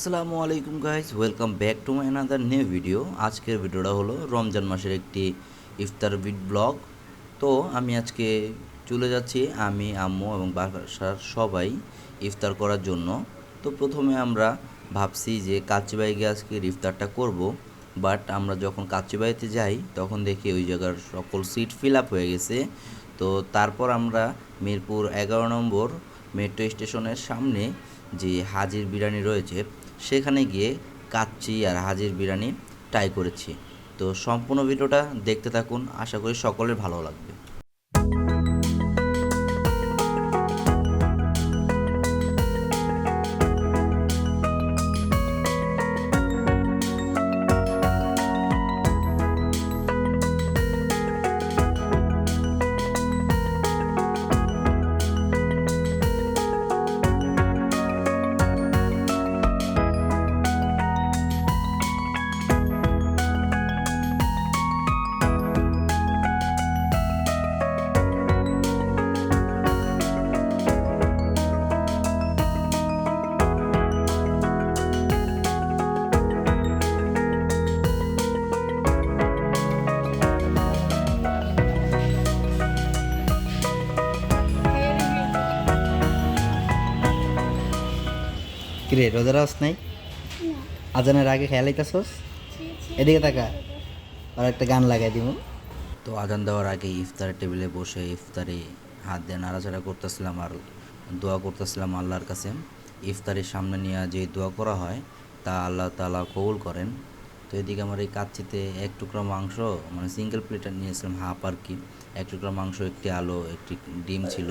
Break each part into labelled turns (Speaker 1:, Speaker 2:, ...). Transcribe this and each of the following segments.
Speaker 1: আসসালামু আলাইকুম guys welcome back to my another new video আজকের ভিডিওটা হলো রমজান মাসের একটি ইফতার বিট ব্লগ। তো আমি আজকে চলে যাচ্ছি আমি, আম্মু এবং বাসার সবাই ইফতার করার জন্য। তো প্রথমে আমরা ভাবছি যে কাচ্চিবাইকে আজকে ইফতারটা করব বাট আমরা যখন কাচ্চিবাইতে যাই, তখন দেখি ওই জায়গার সকল সিট ফিল আপ হয়ে গেছে। তো তারপর আমরা মিরপুর এগারো নম্বর মেট্রো স্টেশনের সামনে যে হাজির বিরিয়ানি রয়েছে সেখানে গিয়ে কাচ্চি আর হাজির বিরিয়ানি ট্রাই করেছি। তো সম্পূর্ণ ভিডিওটা দেখতে থাকুন। আশা করি সকলের ভালো লাগবে। কিরে রোজার আস নাই? আজানের আগে খেয়াল আইতাছস? এদিকে তাকা। আর একটা গান লাগাই দিব তো আজান দেওয়ার আগে ইফতারের টেবিলে বসে ইফতারে হাত দিয়ে নাড়াচাড়া করতেছিলাম আর দোয়া করতেছিলাম আল্লাহর কাছে। ইফতারের সামনে নিয়ে যে দোয়া করা হয় তা আল্লাহ তাআলা কবুল করেন। তো এদিকে আমার এই কাচ্চিতে এক টুকরা মাংস মানে সিঙ্গেল প্লেটার নিয়েছিলাম হাফ আর কি। এক টুকরা মাংস একটি আলো একটি ডিম ছিল।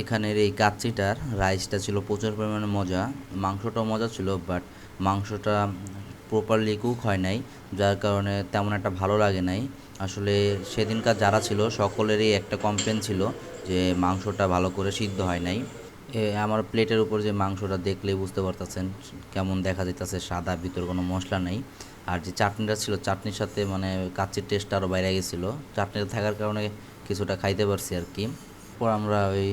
Speaker 1: এখানের এই কাচ্চিটার রাইসটা ছিল প্রচুর পরিমাণে মজা। মাংসটাও মজা ছিল বাট মাংসটা প্রপারলি কুক হয় নাই, যার কারণে তেমন একটা ভালো লাগে নাই। আসলে সেদিনকার যারা ছিল, সকলেরই একটা কমপ্লেন ছিল যে মাংসটা ভালো করে সিদ্ধ হয় নাই। আমার প্লেটের উপর যে মাংসটা দেখলেই বুঝতে পারতেছেন কেমন দেখা যাইতেছে, সাদা, ভিতর কোনো মশলা নেই। আর যে চাটনিটা ছিল, চাটনির সাথে মানে কাচ্চির টেস্ট আরও বাইরে গেছিল। চাটনিটা থাকার কারণে কিছুটা খাইতে পারছি আর কি। পর আমরা ওই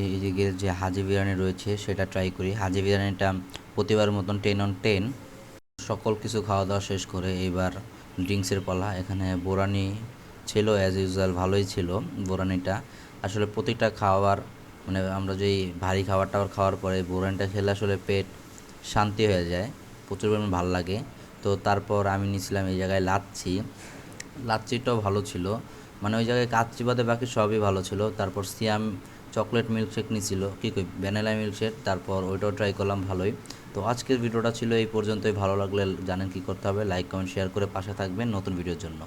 Speaker 1: যে হাজি বিরিয়ানি রয়েছে, সেটা ট্রাই করি। হাজি বিরিয়ানিটা প্রতিবার মতন টেন অন টেন সকল কিছু খাওয়া দাওয়া শেষ করে এবার ড্রিঙ্কসের পালা। এখানে বোরানি ছিল অ্যাজ ইউজুয়াল ভালোই ছিল বোরানিটা। আসলে প্রতিটা খাওয়ার মানে আমরা যেই ভারী খাবার টাবার খাওয়ার পরে বোরানিটা খেলে আসলে পেট শান্তি হয়ে যায়, প্রচুর পরিমাণ ভালো লাগে। তো তারপর আমি নিয়েছিলাম এই জায়গায় লাচ্ছি। লাচ্ছিটাও ভালো ছিল। মানে ওই জায়গায় কাচ্চি বাদে বাকি সবই ভালো ছিল। তারপর সিয়াম চকলেট মিল্কশেক নিয়েছিল কী কই, ভ্যানিলা মিল্কশেক। তারপর ওইটাও ট্রাই করলাম ভালোই। তো আজকের ভিডিওটা ছিল এই পর্যন্তই। ভালো লাগলে জানেন কী করতে হবে। লাইক কমেন্ট শেয়ার করে পাশে থাকবেন নতুন ভিডিওর জন্য।